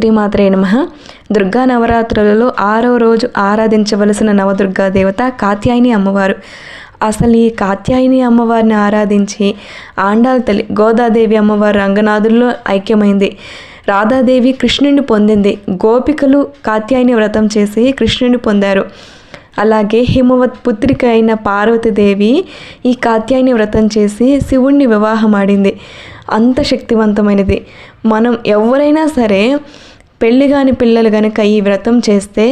శ్రీమాత్రే నమ. దుర్గా నవరాత్రులలో ఆరో రోజు ఆరాధించవలసిన నవదుర్గా దేవత కాత్యాయని అమ్మవారు. అసలు ఈ కాత్యాయని అమ్మవారిని ఆరాధించి ఆండాల తల్లి గోదాదేవి అమ్మవారు రంగనాథుల్లో ఐక్యమైంది. రాధాదేవి కృష్ణుని పొందింది. గోపికలు కాత్యాయని వ్రతం చేసి కృష్ణుని పొందారు. అలాగే హిమవత్ పుత్రిక అయిన పార్వతీదేవి ఈ కాత్యాయని వ్రతం చేసి శివుణ్ణి వివాహం ఆడింది. అంత శక్తివంతమైనది. మనం ఎవరైనా సరే పెళ్ళి కాని పిల్లలు కనుక ఈ వ్రతం చేస్తే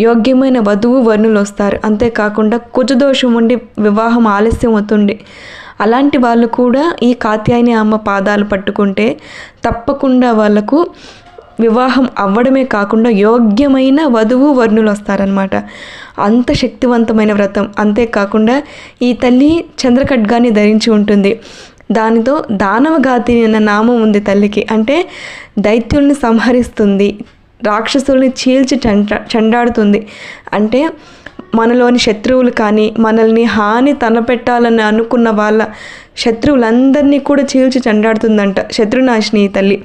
యోగ్యమైన వధువు వర్ణులు వస్తారు. అంతేకాకుండా కుజదోషం ఉండి వివాహం ఆలస్యం అవుతుంది. అలాంటి వాళ్ళు కూడా ఈ కాత్యాయని అమ్మ పాదాలు పట్టుకుంటే తప్పకుండా వాళ్ళకు వివాహం అవ్వడమే కాకుండా యోగ్యమైన వధువు వర్ణులు వస్తారనమాట అంత శక్తివంతమైన వ్రతం. అంతేకాకుండా ఈ తల్లి చంద్రఖడ్గాన్ని ధరించి ఉంటుంది. దానితో దానవగాతి అన్న నామం ఉంది తల్లికి. అంటే దైత్యుల్ని సంహరిస్తుంది రాక్షసుల్ని చీల్చి చంట చండాడుతుంది. అంటే మనలోని శత్రువులు కానీ మనల్ని హాని తలపెట్టాలని అనుకున్న వాళ్ళ శత్రువులందరినీ కూడా చీల్చి చండాడుతుందంట శత్రునాశిని ఈ తల్లి.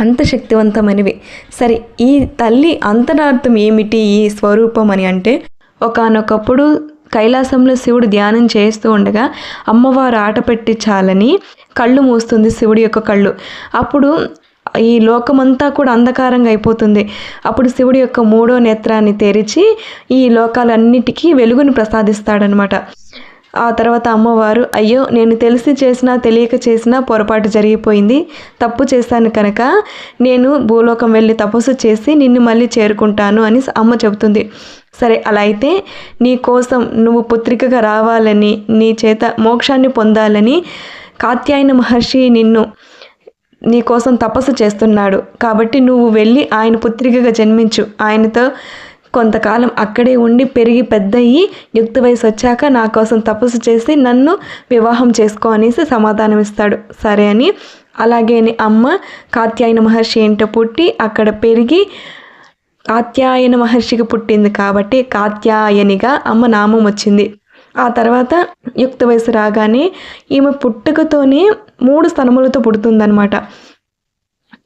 అంత శక్తివంతమైనవి. సరే ఈ తల్లి అంతరార్థం ఏమిటి ఈ స్వరూపం అని అంటే ఒకానొకప్పుడు కైలాసంలో శివుడు ధ్యానం చేస్తూ ఉండగా అమ్మవారు ఆట పెట్టించాలని కళ్ళు మూస్తుంది శివుడి యొక్క కళ్ళు. అప్పుడు ఈ లోకమంతా కూడా అంధకారంగా అయిపోతుంది. అప్పుడు శివుడి యొక్క మూడో నేత్రాన్ని తెరిచి ఈ లోకాలన్నిటికీ వెలుగుని ప్రసాదిస్తాడనమాట ఆ తర్వాత అమ్మవారు అయ్యో నేను తెలిసి చేసినా తెలియక చేసినా పొరపాటు జరిగిపోయింది. తప్పు చేశాను కనుక నేను భూలోకం వెళ్ళి తపస్సు చేసి నిన్ను మళ్ళీ చేరుకుంటాను అని అమ్మ చెబుతుంది. సరే అలా అయితే నీ కోసం నువ్వు పుత్రికగా రావాలని నీ చేత మోక్షాన్ని పొందాలని కాత్యాయన మహర్షి నిన్ను నీకోసం తపస్సు చేస్తున్నాడు. కాబట్టి నువ్వు వెళ్ళి ఆయన పుత్రికగా జన్మించు. ఆయనతో కొంతకాలం అక్కడే ఉండి పెరిగి పెద్దయ్యి యుక్త వయసు వచ్చాక నా కోసం తపస్సు చేసి నన్ను వివాహం చేసుకో అనేసి సమాధానం ఇస్తాడు సరే అని. అలాగే అమ్మ కాత్యాయన మహర్షి ఏంటో పుట్టి అక్కడ పెరిగి కాత్యాయన మహర్షికి పుట్టింది కాబట్టి కాత్యాయనిగా అమ్మ నామం వచ్చింది. ఆ తర్వాత యుక్త వయసు రాగానే ఈమె పుట్టుకతోనే మూడు స్తనములతో పుడుతుందన్నమాట.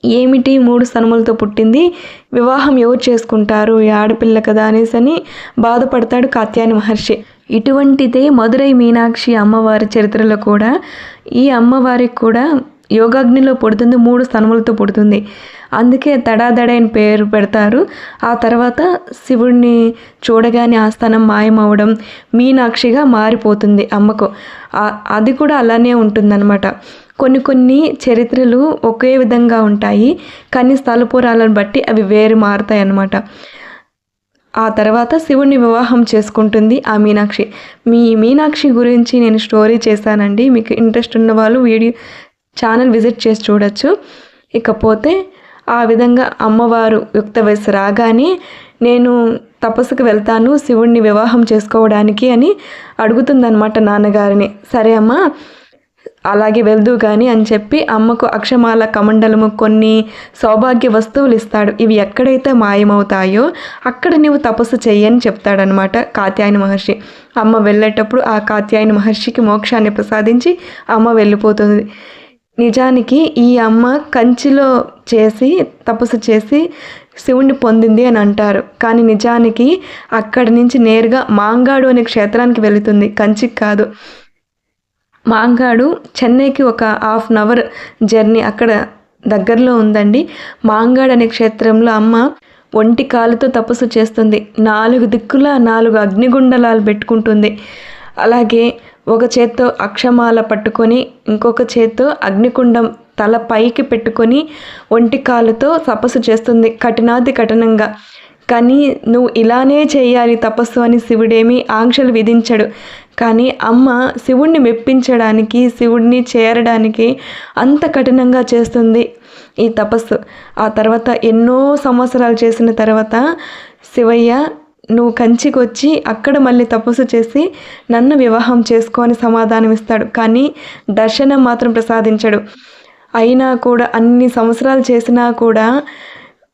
ఏమిటి మూడు స్తనములతో పుట్టింది? వివాహం ఎవరు చేసుకుంటారు? ఈ ఆడపిల్ల కదా అనేసి అని బాధపడతాడు కాత్యాయని మహర్షి. ఇటువంటిదే మధురై మీనాక్షి అమ్మవారి చరిత్రలో కూడా ఈ అమ్మవారికి కూడా యోగాగ్నిలో పుడుతుంది మూడు స్థనములతో పుడుతుంది. అందుకే తడాదడైన పేరు పెడతారు. ఆ తర్వాత శివుడిని చూడగానే ఆ స్థనం మాయమవడం మీనాక్షిగా మారిపోతుంది అమ్మకు. అది కూడా అలానే ఉంటుందన్నమాట. కొన్ని కొన్ని చరిత్రలు ఒకే విధంగా ఉంటాయి కానీ స్థలపురాలను బట్టి అవి వేరు మారుతాయి అన్నమాట ఆ తర్వాత శివుణ్ణి వివాహం చేసుకుంటుంది ఆ మీనాక్షి. మీ మీనాక్షి గురించి నేను స్టోరీ చేశానండి. మీకు ఇంట్రెస్ట్ ఉన్న వాళ్ళు వీడియో ఛానల్ విజిట్ చేసి చూడొచ్చు. ఇకపోతే ఆ విధంగా అమ్మవారు యుక్త వయసు రాగానే నేను తపస్సుకు వెళ్తాను శివుణ్ణి వివాహం చేసుకోవడానికి అని అడుగుతుందన్నమాట నాన్నగారిని. సరే అమ్మ అలాగే వెళ్దు కానీ అని చెప్పి అమ్మకు అక్షమాల కమండలము కొన్ని సౌభాగ్య వస్తువులు ఇస్తాడు. ఇవి ఎక్కడైతే మాయమవుతాయో అక్కడ నీవు తపస్సు చెయ్యని చెప్తాడనమాట కాత్యాయని మహర్షి. అమ్మ వెళ్ళేటప్పుడు ఆ కాత్యాయని మహర్షికి మోక్షాన్ని ప్రసాదించి అమ్మ వెళ్ళిపోతుంది. నిజానికి ఈ అమ్మ కంచిలో చేసి తపస్సు చేసి శివుణ్ణి పొందింది అని అంటారు. కానీ నిజానికి అక్కడి నుంచి నేరుగా మాంగాడు అనే క్షేత్రానికి వెళుతుంది. కంచికి కాదు. మాంగాడు చెన్నైకి ఒక హాఫ్ అన్ అవర్ జర్నీ అక్కడ దగ్గరలో ఉందండి. మాంగాడు అనే క్షేత్రంలో అమ్మ ఒంటి కాలుతో తపస్సు చేస్తుంది. నాలుగు దిక్కుల నాలుగు అగ్నిగుండలాలు పెట్టుకుంటుంది. అలాగే ఒక చేత్తో అక్షమాల పట్టుకొని ఇంకొక చేత్తో అగ్నికుండం తల పైకి పెట్టుకొని ఒంటి కాలుతో తపస్సు చేస్తుంది. కఠినాతి కఠినంగా. కానీ నువ్వు ఇలానే చేయాలి తపస్సు అని శివుడేమీ ఆంక్షలు విధించడు. కానీ అమ్మ శివుణ్ణి మెప్పించడానికి శివుడిని చేరడానికి అంత కఠినంగా చేస్తుంది ఈ తపస్సు. ఆ తర్వాత ఎన్నో సంవత్సరాలు చేసిన తర్వాత శివయ్య నువ్వు కంచికి వచ్చి అక్కడ మళ్ళీ తపస్సు చేసి నన్ను వివాహం చేసుకొని సమాధానం ఇస్తాడు కానీ దర్శనం మాత్రం ప్రసాదించడు. అయినా కూడా అన్ని సంవత్సరాలు చేసినా కూడా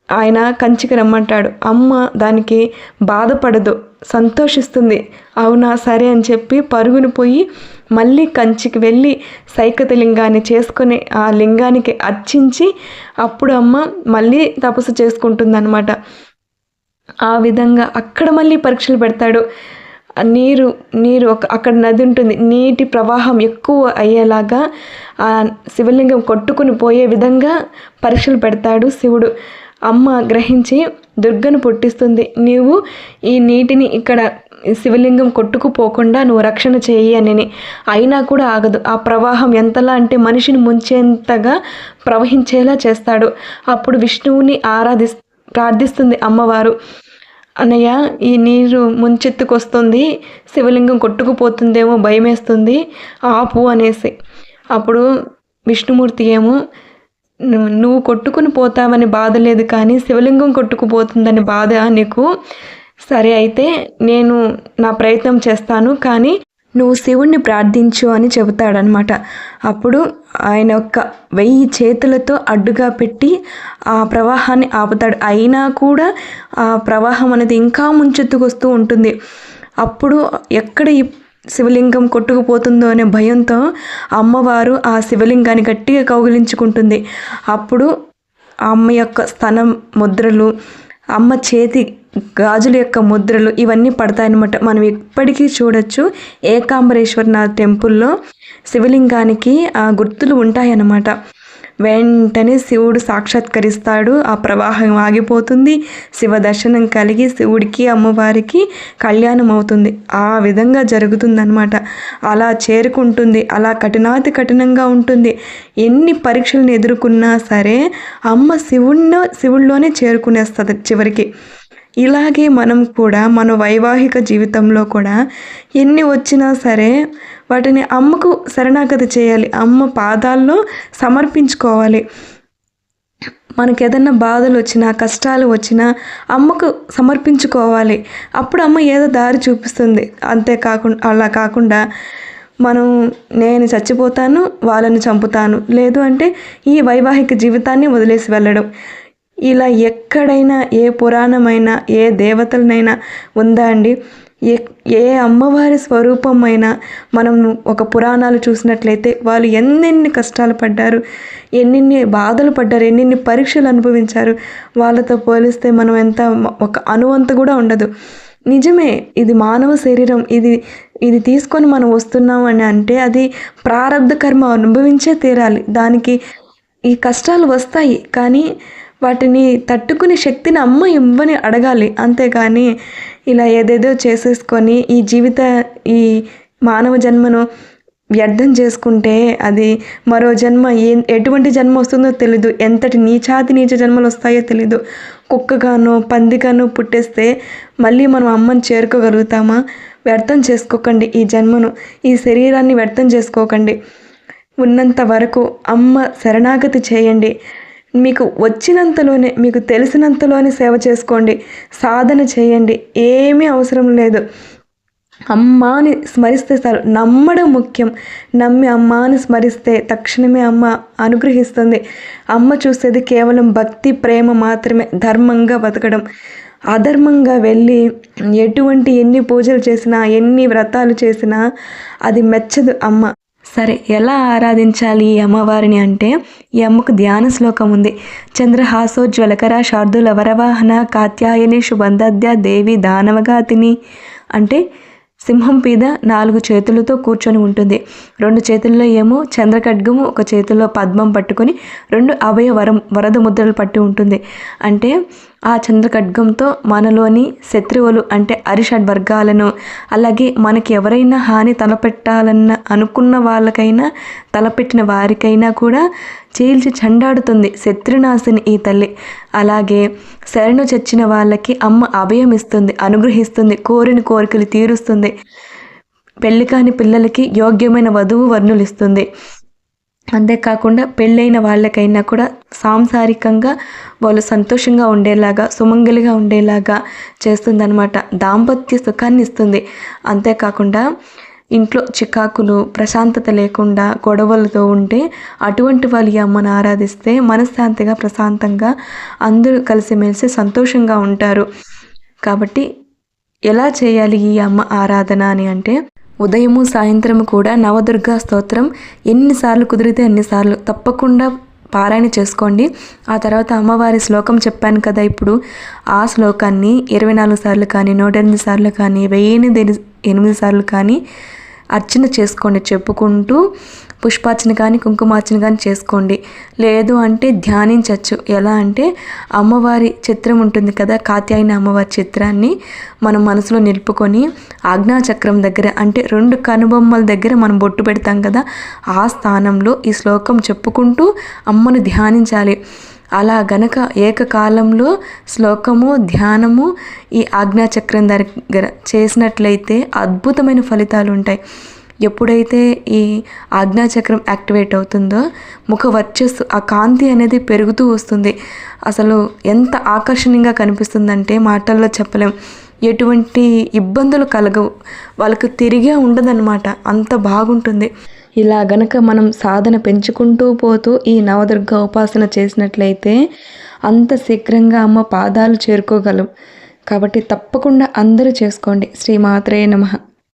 ఆయన కంచికి రమ్మంటాడు. అమ్మ దానికి బాధపడదు సంతోషిస్తుంది. అవునా సరే అని చెప్పి పరుగును పోయి మళ్ళీ కంచికి వెళ్ళి సైకత లింగాన్ని చేసుకొని ఆ లింగానికి అర్చించి అప్పుడు అమ్మ మళ్ళీ తపస్సు చేసుకుంటుందన్నమాట. ఆ విధంగా అక్కడ మళ్ళీ పరీక్షలు పెడతాడు. నీరు నీరు ఒక అక్కడ నది ఉంటుంది. నీటి ప్రవాహం ఎక్కువ అయ్యేలాగా ఆ శివలింగం కొట్టుకుని పోయే విధంగా పరీక్షలు పెడతాడు శివుడు. అమ్మ గ్రహించి దుర్గను పుట్టిస్తుంది. నీవు ఈ నీటిని ఇక్కడ శివలింగం కొట్టుకుపోకుండా నువ్వు రక్షణ చేయి అని అయినా కూడా ఆగదు. ఆ ప్రవాహం ఎంతలా అంటే మనిషిని ముంచేంతగా ప్రవహించేలా చేస్తాడు. అప్పుడు విష్ణువుని ఆరాధిస్ ప్రార్థిస్తుంది అమ్మవారు. అన్నయ్య ఈ నీరు ముంచెత్తుకొస్తుంది శివలింగం కొట్టుకుపోతుందేమో భయమేస్తుంది ఆపు అనేసి. అప్పుడు విష్ణుమూర్తి ఏమో "నువ్వు- కొట్టుకుని పోతావని బాధ లేదు కానీ శివలింగం కొట్టుకుపోతుందని బాధ నీకు? సరే అయితే నేను నా ప్రయత్నం చేస్తాను కానీ నువ్వు శివుణ్ణి ప్రార్థించు అని చెబుతాడనమాట అప్పుడు ఆయన యొక్క వెయ్యి చేతులతో అడ్డుగా పెట్టి ఆ ప్రవాహాన్ని ఆపుతాడు. అయినా కూడా ఆ ప్రవాహం అనేది ఇంకా ముంచెత్తుకొస్తూ ఉంటుంది. అప్పుడు ఎక్కడ ఈ శివలింగం కొట్టుకుపోతుందో అనే భయంతో అమ్మవారు ఆ శివలింగాన్ని గట్టిగా కౌగిలించుకుంటుంది. అప్పుడు అమ్మ యొక్క స్థనం ముద్రలు అమ్మ చేతి గాజుల యొక్క ముద్రలు ఇవన్నీ పడతాయన్నమాట. మనం ఇప్పటికీ చూడొచ్చు ఏకాంబరేశ్వరనాథ్ టెంపుల్లో శివలింగానికి ఆ గుర్తులు ఉంటాయన్నమాట. వెంటనే శివుడు సాక్షాత్కరిస్తాడు. ఆ ప్రవాహం ఆగిపోతుంది. శివ దర్శనం కలిగి శివుడికి అమ్మవారికి కళ్యాణం అవుతుంది ఆ విధంగా జరుగుతుందన్నమాట. అలా చేరుకుంటుంది. అలా కఠినాతి కఠినంగా ఉంటుంది. ఎన్ని పరీక్షలను ఎదుర్కొన్నా సరే అమ్మ శివుణ్ణి శివుల్లోనే చేరుకునేస్తుంది చివరికి. ఇలాగే మనం కూడా మన వైవాహిక జీవితంలో కూడా ఎన్ని వచ్చినా సరే వాటిని అమ్మకు శరణాగతి చేయాలి. అమ్మ పాదాల్లో సమర్పించుకోవాలి. మనకి ఏదన్నా బాధలు వచ్చినా కష్టాలు వచ్చినా అమ్మకు సమర్పించుకోవాలి. అప్పుడు అమ్మ ఏదో దారి చూపిస్తుంది. అంతేకాకుండా అలా కాకుండా మనం నేను చచ్చిపోతాను వాళ్ళని చంపుతాను. లేదు అంటే ఈ వైవాహిక జీవితాన్ని వదిలేసి వెళ్ళడం. ఇలా ఎక్కడైనా ఏ పురాణమైనా ఏ దేవతలనైనా ఉందా అండి? ఏ ఏ అమ్మవారి స్వరూపమైనా మనం ఒక పురాణాలు చూసినట్లయితే వాళ్ళు ఎన్నెన్ని కష్టాలు పడ్డారు ఎన్నెన్ని బాధలు పడ్డారు ఎన్నెన్ని పరీక్షలు అనుభవించారు వాళ్ళతో పోలిస్తే మనం ఎంత ఒక అనువంత కూడా ఉండదు. నిజమే ఇది మానవ శరీరం ఇది ఇది తీసుకొని మనం వస్తున్నాం అని అంటే అది ప్రారంధ కర్మ అనుభవించే తీరాలి. దానికి ఈ కష్టాలు వస్తాయి కానీ వాటిని తట్టుకునే శక్తిని అమ్మ ఇవ్వని అడగాలి. అంతేగాని ఇలా ఏదేదో చేసేసుకొని ఈ జీవిత ఈ మానవ జన్మను వ్యర్థం చేసుకుంటే అది మరో జన్మ ఏ ఎటువంటి జన్మ వస్తుందో తెలీదు. ఎంతటి నీచాతి నీచ జన్మలు వస్తాయో తెలీదు. కుక్కగానో పందిగానో పుట్టేస్తే మళ్ళీ మనం అమ్మని చేరుకోగలుగుతామా? వ్యర్థం చేసుకోకండి ఈ జన్మను. ఈ శరీరాన్ని వ్యర్థం చేసుకోకండి. ఉన్నంత వరకు అమ్మ శరణాగతి చేయండి. మీకు వచ్చినంతలోనే మీకు తెలిసినంతలోనే సేవ చేసుకోండి సాధన చేయండి. ఏమీ అవసరం లేదు. అమ్మాని స్మరిస్తే చాలు. నమ్మడం ముఖ్యం. నమ్మి అమ్మాని స్మరిస్తే తక్షణమే అమ్మ అనుగ్రహిస్తుంది. అమ్మ చూసేది కేవలం భక్తి ప్రేమ మాత్రమే. ధర్మంగా బతకడం. అధర్మంగా వెళ్ళి ఎటువంటి ఎన్ని పూజలు చేసినా ఎన్ని వ్రతాలు చేసినా అది మెచ్చదు అమ్మ. సరే ఎలా ఆరాధించాలి ఈ అమ్మవారిని అంటే ఈ అమ్మకు ధ్యాన శ్లోకం ఉంది. చంద్రహాసోజ్వలకర శార్దుల వరవాహన కాత్యాయని శుభంధ్య దేవి దానవగాతిని అంటే సింహం మీద నాలుగు చేతులతో కూర్చొని ఉంటుంది. రెండు చేతుల్లో ఏమో చంద్రఖడ్గము ఒక చేతిలో పద్మం పట్టుకొని రెండు అభయ వరం వరద ముద్రలు పట్టి ఉంటుంది. అంటే ఆ చంద్రఖడ్గంతో మనలోని శత్రువులు అంటే అరిషడ్ వర్గాలను అలాగే మనకి ఎవరైనా హాని తలపెట్టాలన్న అనుకున్న వాళ్ళకైనా తలపెట్టిన వారికైనా కూడా చీల్చి చండాడుతుంది శత్రునాశిని ఈ తల్లి. అలాగే శరణు చచ్చిన వాళ్ళకి అమ్మ అభయం ఇస్తుంది అనుగ్రహిస్తుంది కోరిన కోరికలు తీరుస్తుంది. పెళ్ళి కాని పిల్లలకి యోగ్యమైన వధువు వర్ణులు ఇస్తుంది అంతేకాకుండా పెళ్ళైన వాళ్ళకైనా కూడా సాంసారికంగా వాళ్ళు సంతోషంగా ఉండేలాగా సుమంగలిగా ఉండేలాగా చేస్తుందనమాట దాంపత్య సుఖాన్ని ఇస్తుంది. అంతేకాకుండా ఇంట్లో చికాకులు ప్రశాంతత లేకుండా గొడవలతో ఉంటే అటువంటి వాళ్ళు ఈ అమ్మను ఆరాధిస్తే మనశ్శాంతిగా ప్రశాంతంగా అందరూ కలిసిమెలిసి సంతోషంగా ఉంటారు. కాబట్టి ఎలా చేయాలి ఈ అమ్మ ఆరాధన అని అంటే ఉదయము సాయంత్రము కూడా నవదుర్గా స్తోత్రం. ఎన్నిసార్లు కుదిరితే అన్నిసార్లు తప్పకుండా పారాయణ చేసుకోండి. ఆ తర్వాత అమ్మవారి శ్లోకం చెప్పాను కదా ఇప్పుడు. ఆ శ్లోకాన్ని ఇరవై నాలుగు సార్లు కానీ నూట ఎనిమిది సార్లు కానీ వెయ్యి ఎనిమిది సార్లు కానీ అర్చన చేసుకోండి చెప్పుకుంటూ పుష్పార్చన కానీ కుంకుమార్చన కానీ చేసుకోండి. లేదు అంటే ధ్యానించవచ్చు ఎలా అంటే అమ్మవారి చిత్రం ఉంటుంది కదా కాత్యాయన అమ్మవారి చిత్రాన్ని మనం మనసులో నిలుపుకొని ఆజ్ఞాచక్రం దగ్గర అంటే రెండు కనుబొమ్మల దగ్గర మనం బొట్టు పెడతాం కదా ఆ స్థానంలో ఈ శ్లోకం చెప్పుకుంటూ అమ్మను ధ్యానించాలి. అలా గనక ఏకకాలంలో శ్లోకము ధ్యానము ఈ ఆజ్ఞాచక్రం దగ్గర చేసినట్లయితే అద్భుతమైన ఫలితాలు ఉంటాయి ఎప్పుడైతే ఈ ఆజ్ఞాచక్రం యాక్టివేట్ అవుతుందో ముఖ వర్చస్సు ఆ కాంతి అనేది పెరుగుతూ వస్తుంది. అసలు ఎంత ఆకర్షణీయంగా కనిపిస్తుందంటే మాటల్లో చెప్పలేం. ఎటువంటి ఇబ్బందులు కలగవు. వాళ్ళకు తిరిగే ఉండదన్నమాట. అంత బాగుంటుంది. ఇలా గనక మనం సాధన పెంచుకుంటూ పోతూ ఈ నవదుర్గ ఉపాసన చేసినట్లయితే అంత శీఘ్రంగా అమ్మ పాదాలు చేరుకోగలం. కాబట్టి తప్పకుండా అందరూ చేసుకోండి. శ్రీమాత్రేయ నమః.